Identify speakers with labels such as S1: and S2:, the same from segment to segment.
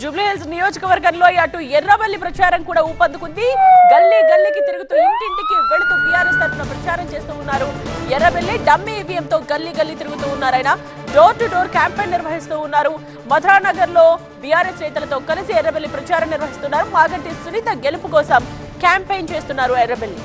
S1: జూబ్లీహిల్స్ నియోజకవర్గంలో అటు ఎర్రవల్లి ప్రచారం కూడా ఊపందుకుంది. గల్లీ గల్లీకి తిరుగుతూ ఇంటింటికి వెళుతూ బీఆర్ఎస్ తరఫున ప్రచారం చేస్తూ ఉన్నారు. ఎర్రవెల్లి డమ్మీ ఈవీఎం తో గల్లీ గల్లీ తిరుగుతూ ఉన్నారు ఆయన. డోర్ టు డోర్ క్యాంపెయిన్ నిర్వహిస్తూ ఉన్నారు. మధురానగర్లో బీఆర్ఎస్ నేతలతో కలిసి ఎర్రబెల్లి ప్రచారం నిర్వహిస్తున్నారు. మాగంటి సునీత గెలుపు కోసం క్యాంపెయిన్ చేస్తున్నారు ఎర్రబెల్లి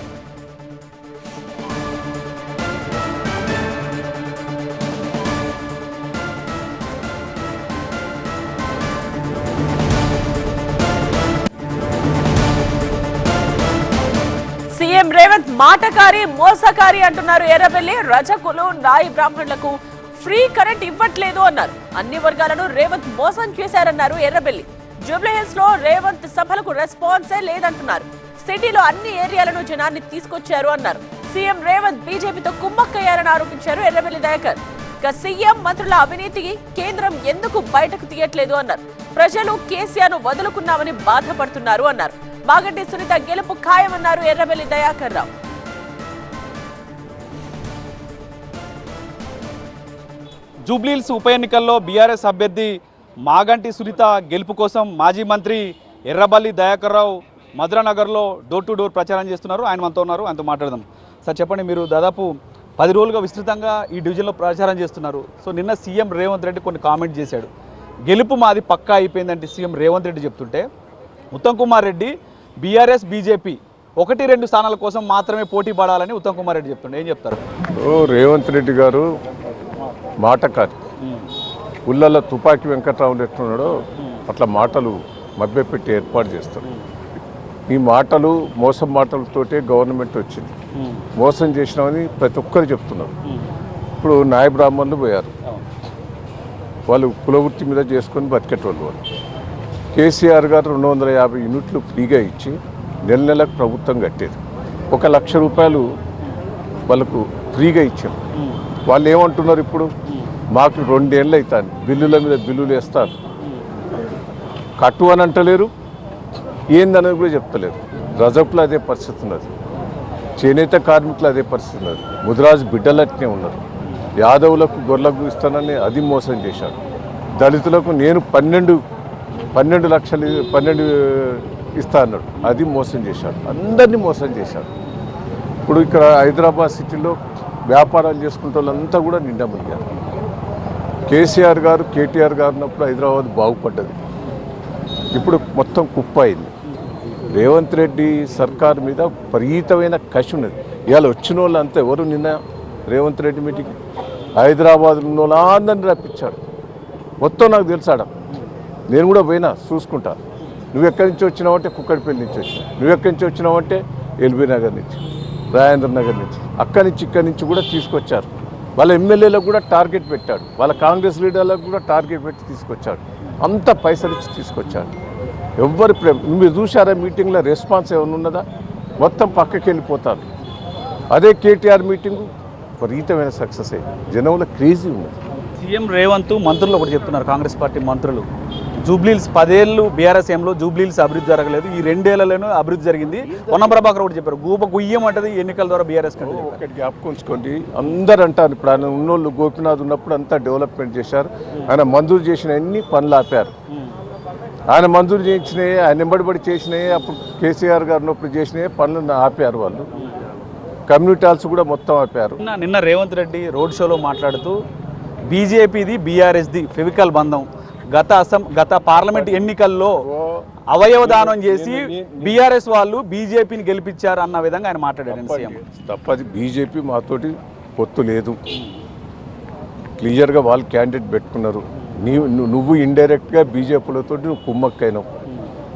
S1: సీఎం రేవంత్ మాటకారి మోసకారి అంటున్నారు ఎర్రబెల్లి రజకులు నాయి బ్రాహ్మణులకు ఫ్రీ కరెంట్ ఇవ్వట్లేదు అన్నారు. అన్ని వర్గాలను రేవంత్ మోసం చేశారన్నారు ఎర్రబెల్లి జూబ్లీహిల్స్లో రేవంత్ సభలకు రెస్పాన్సే లేదంటున్నారు. సిటీలో అన్ని ఏరియాలను జనాన్ని తీసుకొచ్చారు అన్నారు. సీఎం రేవంత్ బీజేపీతో కుమ్మక్కయ్యారని ఆరోపించారు ఎర్రబెల్లి దయాకర్. ఇక సీఎం మంత్రుల అవినీతికి కేంద్రం ఎందుకు బయటకు తీయట్లేదు అన్నారు. ప్రజలు కేసీఆర్ను వదులుకున్నామని బాధపడుతున్నారు అన్నారు. మాగంటి సునీత గెలుపు ఖాయమన్నారు ఎర్రబెల్లి దయాకర్ రావు.
S2: జూబ్లీహిల్స్ ఉప ఎన్నికల్లో బీఆర్ఎస్ అభ్యర్థి మాగంటి సునీత గెలుపు కోసం మాజీ మంత్రి ఎర్రబల్లి దయాకర్ రావు మధురానగర్లో డోర్ టు డోర్ ప్రచారం చేస్తున్నారు. ఆయన మనతో ఉన్నారు. ఆయనతో మాట్లాడదాం. సార్ చెప్పండి మీరు దాదాపు పది రోజులుగా విస్తృతంగా ఈ డివిజన్లో ప్రచారం చేస్తున్నారు. సో నిన్న సీఎం రేవంత్ రెడ్డి కొన్ని కామెంట్ చేశాడు. గెలుపు మాది పక్కా అయిపోయిందంటే సీఎం రేవంత్ రెడ్డి చెప్తుంటే ఉత్తమ్ కుమార్ రెడ్డి బీఆర్ఎస్ బీజేపీ ఒకటి రెండు స్థానాల కోసం మాత్రమే పోటీ పడాలని ఉత్తమ్ కుమార్ రెడ్డి చెప్తుండే. ఏం చెప్తారు?
S3: ఓ రేవంత్ రెడ్డి గారు మాటకారి ఉళ్ళల్లో తుపాకీ వెంకట్రావులు ఎట్లున్నాడో అట్లా మాటలు మభ్యపెట్టి ఏర్పాటు చేస్తాడు ఈ మాటలు మోసం మాటలతోటే గవర్నమెంట్ వచ్చింది. మోసం చేసినామని ప్రతి ఒక్కరు చెప్తున్నారు. ఇప్పుడు నాయ బ్రాహ్మణులు పోయారు. వాళ్ళు కులవృత్తి మీద చేసుకొని బతికేటోళ్ళు వాళ్ళు. కేసీఆర్ గారు రెండు వందల యాభై యూనిట్లు ఫ్రీగా ఇచ్చి నెల నెలకు ప్రభుత్వం కట్టేది. ఒక లక్ష రూపాయలు వాళ్ళకు ఫ్రీగా ఇచ్చాం. వాళ్ళు ఏమంటున్నారు ఇప్పుడు? మాకు రెండేళ్ళు అవుతాను బిల్లుల మీద బిల్లులు వేస్తారు. కట్టు అని అంటలేరు. ఏందనేది కూడా చెప్తలేరు. రజకులు అదే పరిస్థితి ఉన్నది. చేనేత కార్మికులు అదే పరిస్థితి ఉన్నది. ముదిరాజు బిడ్డలట్నే ఉన్నారు. యాదవులకు గొర్రెలకు ఇస్తానని అది మోసం చేశాడు దళితులకు నేను పన్నెండు పన్నెండు లక్షలు పన్నెండు ఇస్తా అన్నాడు. అది మోసం చేశాడు. అందరినీ మోసం చేశాడు. ఇప్పుడు ఇక్కడ హైదరాబాద్ సిటీలో వ్యాపారాలు చేసుకుంటే వాళ్ళంతా కూడా నిండా మునిగారు. కేసీఆర్ గారు కేటీఆర్ గారు ఉన్నప్పుడు హైదరాబాద్ బాగుపడ్డది. ఇప్పుడు మొత్తం కుప్ప అయింది. రేవంత్ రెడ్డి సర్కార్ మీద విపరీతమైన కసి ఉన్నది. ఇవాళ వచ్చిన వాళ్ళు అంతా ఎవరు నిన్న రేవంత్ రెడ్డి మీటింగ్? హైదరాబాద్ ఉన్న వాళ్ళందరినీ రప్పించాడు. మొత్తం నాకు తెలుసాడ నేను కూడా పోయినా చూసుకుంటా. నువ్వు ఎక్కడి నుంచి వచ్చినావంటే కుక్కడిపల్లి నుంచి వచ్చినావు నువ్వు ఎక్కడి నుంచి వచ్చినావంటే ఎల్బీ నగర్ నుంచి రాజేంద్ర నగర్ నుంచి. అక్కడి నుంచి ఇక్కడి నుంచి కూడా తీసుకొచ్చారు. వాళ్ళ ఎమ్మెల్యేలకు కూడా టార్గెట్ పెట్టాడు. వాళ్ళ కాంగ్రెస్ లీడర్లకు కూడా టార్గెట్ పెట్టి తీసుకొచ్చాడు. అంత పైసలు ఇచ్చి తీసుకొచ్చాడు. ఎవ్వరి ప్రేమ మీరు చూసారా మీటింగ్లో రెస్పాన్స్ ఏమైనా ఉన్నదా? మొత్తం పక్కకి వెళ్ళిపోతారు. అదే కేటీఆర్ మీటింగు విపరీతమైన సక్సెస్ అయింది. జనంలో క్రేజీ ఉన్నది
S2: సీఎం రేవంత్ మంత్రులు ఒకటి చెప్తున్నారు కాంగ్రెస్ పార్టీ మంత్రులు. జూబ్లీల్స్ పదేళ్ళు బీఆర్ఎస్ ఏంలో జూబ్లీల్స్ అభివృద్ధి జరగలేదు. ఈ రెండేళ్ళలోనూ అభివృద్ధి జరిగింది. పొన్న ప్రభాకర్ ఒకటి చెప్పారు. గూప గుయ్యం అంటది ఎన్నికల ద్వారా బీఆర్ఎస్ కంటే
S3: ఒకటి జ్ఞాపకం ఉంచుకోండి అందరు అంటారు ఇప్పుడు ఆయన ఉన్నోళ్ళు గోపినాథ్ ఉన్నప్పుడు అంతా డెవలప్మెంట్ చేశారు. ఆయన మంజూరు చేసిన అన్ని పనులు ఆపారు. ఆయన మంజూరు చేయించినవి ఆయన ఎంబడిబడి చేసినవి అప్పుడు కేసీఆర్ గారు ఉన్నప్పుడు చేసినవి పనులు ఆపారు వాళ్ళు. కమ్యూనిటీ హాల్స్ కూడా మొత్తం ఆపారు.
S2: నిన్న నిన్న రేవంత్ రెడ్డి రోడ్ షోలో మాట్లాడుతూ బీజేపీది బీఆర్ఎస్ది ఫెవికల్ బంధం. గత అసం గత పార్లమెంట్ ఎన్నికల్లో అవయవ దానం చేసి బీఆర్ఎస్ వాళ్ళు బీజేపీని గెలిపించారు అన్న విధంగా ఆయన మాట్లాడాడు సీఎం
S3: తప్పది. బీజేపీ మాతోటి పొత్తు లేదు. క్లియర్గా వాళ్ళు క్యాండిడేట్ పెట్టుకున్నారు. నీ ను- నువ్వు ఇండైరెక్ట్గా బీజేపీలతో నువ్వు కుమ్మక్కైనావు.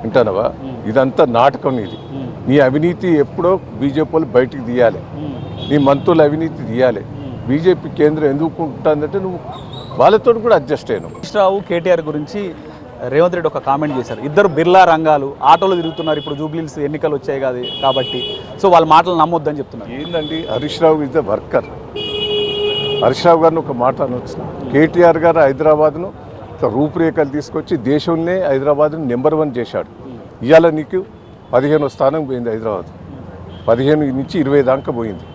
S3: వింటానవా? ఇదంతా నాటకం ఇది. నీ అవినీతి ఎప్పుడో బీజేపీ బయటికి తీయాలి. నీ మంత్రుల అవినీతి తీయాలి. బీజేపీ కేంద్రం ఎందుకు ఉంటుందంటే నువ్వు వాళ్ళతో కూడా అడ్జస్ట్
S2: హరీష్ రావు కేటీఆర్ గురించి రేవంత్ రెడ్డి ఒక కామెంట్ చేశారు. ఇద్దరు బిర్లా రంగాలు ఆటోలు తిరుగుతున్నారు ఇప్పుడు జూబ్లీల్స్ ఎన్నికలు వచ్చాయి కాదు కాబట్టి. సో వాళ్ళ మాటలు నమ్మొద్దని చెప్తున్నారు.
S3: ఏందండి? Harish Rao is the worker Harish Rao గారిని ఒక మాట అనొచ్చు. కేటీఆర్ గారు హైదరాబాద్ను ఒక రూపురేఖలు తీసుకొచ్చి దేశంలో హైదరాబాద్ను నెంబర్ వన్ చేశాడు. ఇవాళ నీకు పదిహేనో స్థానం పోయింది హైదరాబాద్. పదిహేను నుంచి ఇరవై దాకా పోయింది.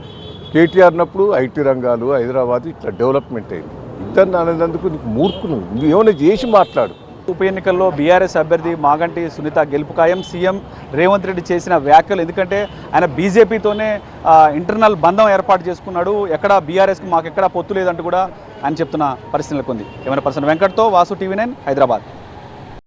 S3: కేటీఆర్ ఉన్నప్పుడు ఐటీ రంగాలు హైదరాబాద్ ఇట్లా డెవలప్మెంట్ అయింది. ఇద్దరిని అనేందుకు నీకు మూర్ఖులు. నువ్వు ఏమైనా చేసి మాట్లాడు.
S2: ఉప ఎన్నికల్లో బీఆర్ఎస్ అభ్యర్థి మాగంటి సునీత గెలుపు ఖాయం. సీఎం రేవంత్ రెడ్డి చేసిన వ్యాఖ్యలు ఎందుకంటే ఆయన బీజేపీతోనే ఇంటర్నల్ బంధం ఏర్పాటు చేసుకున్నాడు. ఎక్కడ బీఆర్ఎస్కి మాకు ఎక్కడ పొత్తు లేదంటూ కూడా ఆయన చెప్తున్న పరిస్థితులకు ఉంది ఏమైనా పర్సన్ వెంకట్తో వాసు టీవీ నైన్ హైదరాబాద్.